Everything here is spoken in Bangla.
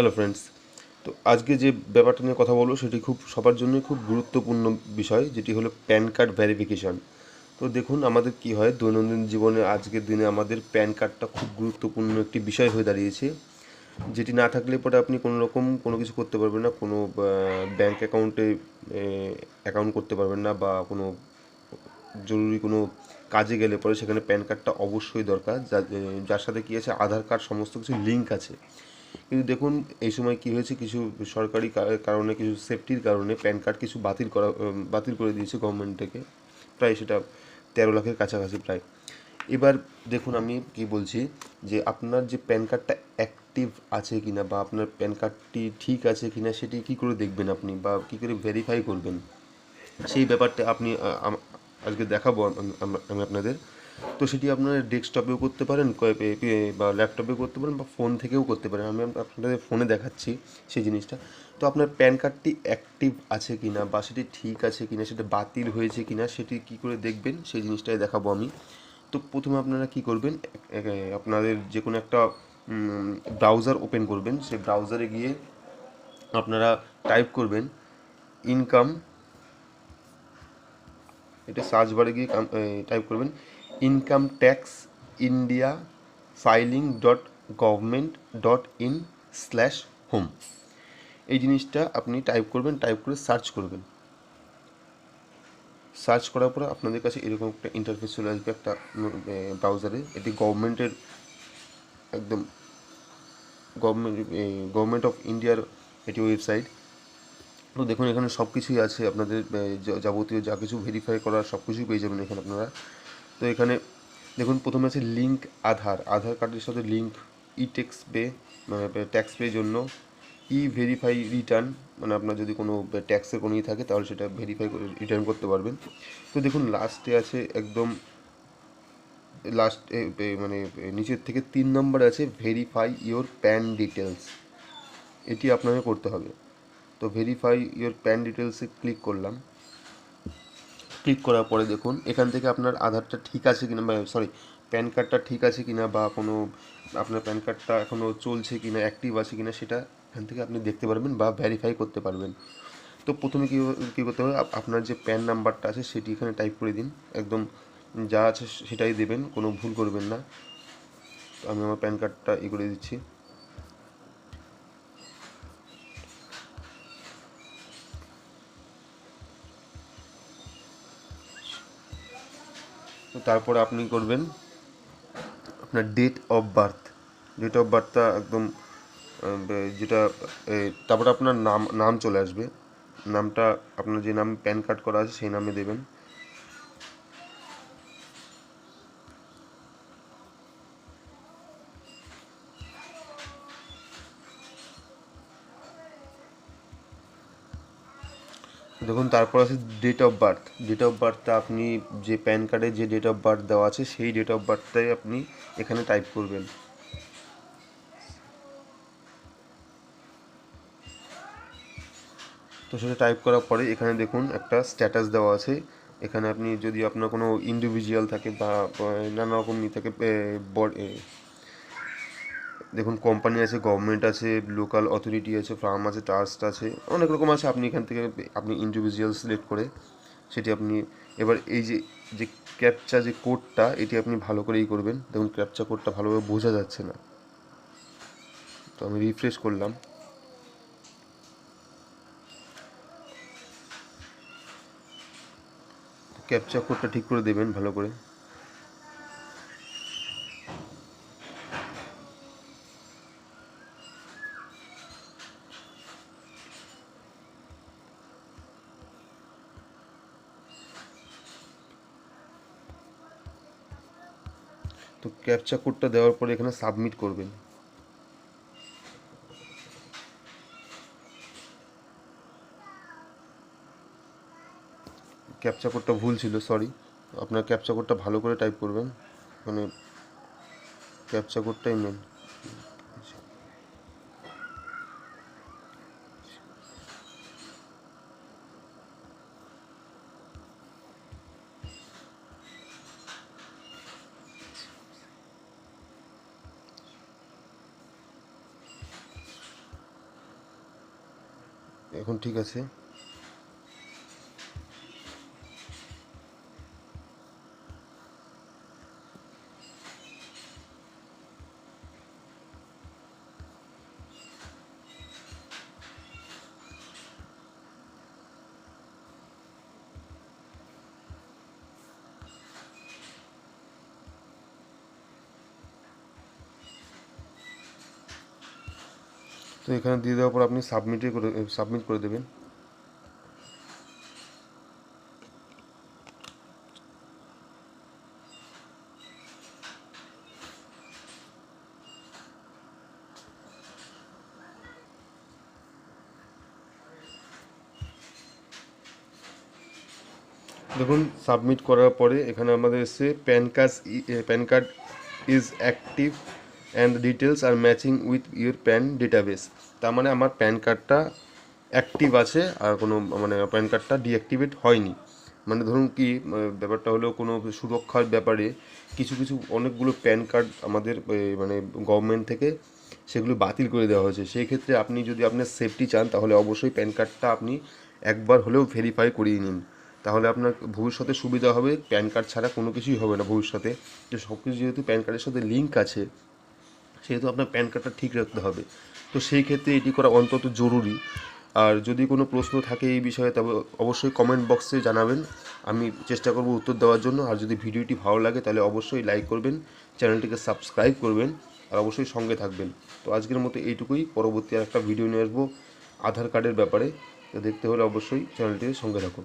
হ্যালো ফ্রেন্ডস তো আজকে যে ব্যাপারটা নিয়ে কথা বলব, সেটি খুব সবার জন্যই খুব গুরুত্বপূর্ণ বিষয়, যেটি হলো প্যান কার্ড ভেরিফিকেশন। তো দেখুন, আমাদের কি হয়, দৈনন্দিন জীবনে আজকের দিনে আমাদের প্যান কার্ডটা খুব গুরুত্বপূর্ণ একটি বিষয় হয়ে দাঁড়িয়েছে। যেটি না থাকলে পরে আপনি কোনো রকম কোনো কিছু করতে পারবেন না, কোনো ব্যাঙ্ক অ্যাকাউন্টে অ্যাকাউন্ট করতে পারবেন না বা কোনো জরুরি কোনো কাজে গেলে পরে সেখানে প্যান কার্ডটা অবশ্যই দরকার। যার সাথে কী আছে, আধার কার্ড সমস্ত কিছু লিঙ্ক আছে। কিন্তু দেখুন, এই সময় কি হয়েছে, কিছু সরকারি কারণে, কিছু সেফটির কারণে প্যান কার্ড কিছু বাতিল করা বাতিল করে দিয়েছে গভর্নমেন্ট থেকে। প্রায় সেটা তেরো লাখের কাছাকাছি প্রায়। এবার দেখুন, আমি কি বলছি যে, আপনার যে প্যান কার্ডটা অ্যাক্টিভ আছে কিনা বা আপনার প্যান কার্ডটি ঠিক আছে কিনা, সেটি কী করে দেখবেন আপনি বা কী করে ভেরিফাই করবেন? সেই ব্যাপারটা আপনি আজকে দেখাবো আম- আপনাদের। তো সেটি আপনারা ডেস্কটপেও করতে পারেন বা ল্যাপটপেও করতে পারেন বা ফোন থেকেও করতে পারেন। আমি আপনাদের ফোনে দেখাচ্ছি সেই জিনিসটা। তো আপনার প্যান কার্ডটি অ্যাক্টিভ আছে কি না বা সেটি ঠিক আছে কি না সেটা বাতিল হয়েছে কি না সেটি কী করে দেখবেন সেই জিনিসটাই দেখাবো আমি। তো প্রথমে আপনারা কি করবেন আপনাদের যে কোনো একটা ব্রাউজার ওপেন করবেন। সেই ব্রাউজারে গিয়ে আপনারা টাইপ করবেন ইনকাম এটা সার্চ বারে গিয়ে টাইপ করবেন income tax India filing dot government dot in slash home এই জিনিসটা আপনি টাইপ করবেন টাইপ করে সার্চ করবেন। সার্চ করার পরে আপনাদের কাছে এরকম একটা ইন্টারফেস চলে আসবে একটা ব্রাউজারে এটি গভর্নমেন্টের একদম গভর্নমেন্ট গভর্নমেন্ট অফ ইন্ডিয়ার এটি ওয়েবসাইট তো দেখুন, এখানে সব কিছুই আছে। আপনাদের যাবতীয় যা কিছু ভেরিফাই করার সব কিছুই পেয়ে যাবেন এখানে আপনারা। তো এখানে দেখুন, প্রথমে আছে লিঙ্ক আধার। আধার কার্ডের সাথে লিঙ্ক ই ট্যাক্স পে মানে ট্যাক্স পের জন্য ই ভেরিফাই রিটার্ন মানে আপনার যদি কোনো ট্যাক্সের কোনো ই থাকে, তাহলে সেটা ভেরিফাই করে রিটার্ন করতে পারবেন। তো দেখুন লাস্টে আছে একদম লাস্ট মানে নিচের থেকে তিন নম্বর আছে ভেরিফাই ইওর প্যান ডিটেলস এটি আপনাকে করতে হবে। তো ভেরিফাই ইওর প্যান ডিটেলসে ক্লিক করলাম। ক্লিক করার পরে দেখুন, এখান থেকে আপনার আধারটা ঠিক আছে কিনা বা সরি প্যান কার্ডটা ঠিক আছে কিনা বা কোনো, আপনার প্যান কার্ডটা এখনও চলছে কিনা অ্যাক্টিভ আছে কিনা সেটা এখান থেকে আপনি দেখতে পারবেন বা ভ্যারিফাই করতে পারবেন। তো প্রথমে কী কী করতে হবে? আপনার যে প্যান নাম্বারটা আছে সেটি এখানে টাইপ করে দিন। একদম যা আছে সেটাই দেবেন, কোনো ভুল করবেন না। আমি আমার প্যান কার্ডটা ই করে দিচ্ছি। তো তারপরে আপনি করবেন আপনার date of birth date of বার্থটা একদম যেটা তারপরে আপনার নাম নাম চলে আসবে। নামটা, আপনার যে নাম প্যান কার্ড করা আছে সেই নামে দেবেন। দেখুন, তারপর আছে date of birth date of বার্থটা আপনি যে প্যান কার্ডে যে ডেট অফ বার্থ দেওয়া আছে, সেই ডেট অফ বার্থটাই আপনি এখানে টাইপ করবেন। তো সেটা টাইপ করার পরে এখানে দেখুন, একটা স্ট্যাটাস দেওয়া আছে। এখানে আপনি যদি আপনার কোনো ইন্ডিভিজুয়াল থাকে বা নানা রকম থাকে দেখুন কোম্পানি আছে গভর্নমেন্ট আছে লোকাল অথরিটি আছে ফার্ম আছে ট্রাস্ট আছে, অনেক রকম আছে। আপনি এখান থেকে আপনি ইন্ডিভিজুয়াল সিলেক্ট করে সেটি আপনি এবার এই যে যে ক্যাপচা যে কোডটা এটি আপনি ভালো করেই করবেন। দেখুন ক্যাপচা কোডটা ভালোভাবে বোঝা যাচ্ছে না। তো আমি রিফ্রেশ করলাম। ক্যাপচা কোডটা ঠিক করে দেবেন ভালো করে। তো ক্যাপচা কোডটা দেওয়ার পরে এখানে সাবমিট করবেন। ক্যাপচা কোডটা ভুল ছিল সরি আপনার ক্যাপচা কোডটা ভালো করে টাইপ করবেন। মানে ক্যাপচা কোডটাই মেন এখন ঠিক আছে। এখানে দিয়ে দেওয়ার পর আপনি সাবমিটে করে সাবমিট করে দেবেন। দেখুন সাবমিট করার পরে এখানে আমাদের এসে PAN card PAN card is active and details are matching with your PAN database. তার মানে আমার প্যান কার্ডটা অ্যাক্টিভ আছে আর কোনো মানে প্যান কার্ডটা ডিঅ্যাক্টিভেট হয়নি। মানে ধরুন কি ব্যাপারটা হলো কোনো সুরক্ষার ব্যাপারে কিছু কিছু অনেকগুলো প্যান কার্ড আমাদের মানে গভর্নমেন্ট থেকে সেগুলো বাতিল করে দেওয়া হয়েছে। সেই ক্ষেত্রে আপনি যদি আপনার সেফটি চান, তাহলে অবশ্যই প্যান কার্ডটা আপনি একবার হলেও ভেরিফাই করিয়ে নিন। তাহলে আপনার ভবিষ্যতে সুবিধা হবে। প্যান কার্ড ছাড়া কোনো কিছুই হবে না ভবিষ্যতে। যে সব কিছু যেহেতু প্যান কার্ডের সাথে লিঙ্ক আছে, সেহেতু আপনার প্যান কার্ডটা ঠিক রাখতে হবে। তো সেই ক্ষেত্রে এটি করা অন্তত জরুরি। আর যদি কোনো প্রশ্ন থাকে এই বিষয়ে, তবে অবশ্যই কমেন্ট বক্সে জানাবেন। আমি চেষ্টা করব উত্তর দেওয়ার জন্য। আর যদি ভিডিওটি ভালো লাগে, তাহলে অবশ্যই লাইক করবেন, চ্যানেলটিকে সাবস্ক্রাইব করবেন, আর অবশ্যই সঙ্গে থাকবেন। তো আজকের মতো এইটুকুই। পরবর্তী আর একটা ভিডিও নিয়ে আসব আধার কার্ডের ব্যাপারে। তো দেখতে হলে অবশ্যই চ্যানেলটির সঙ্গে থাকুন।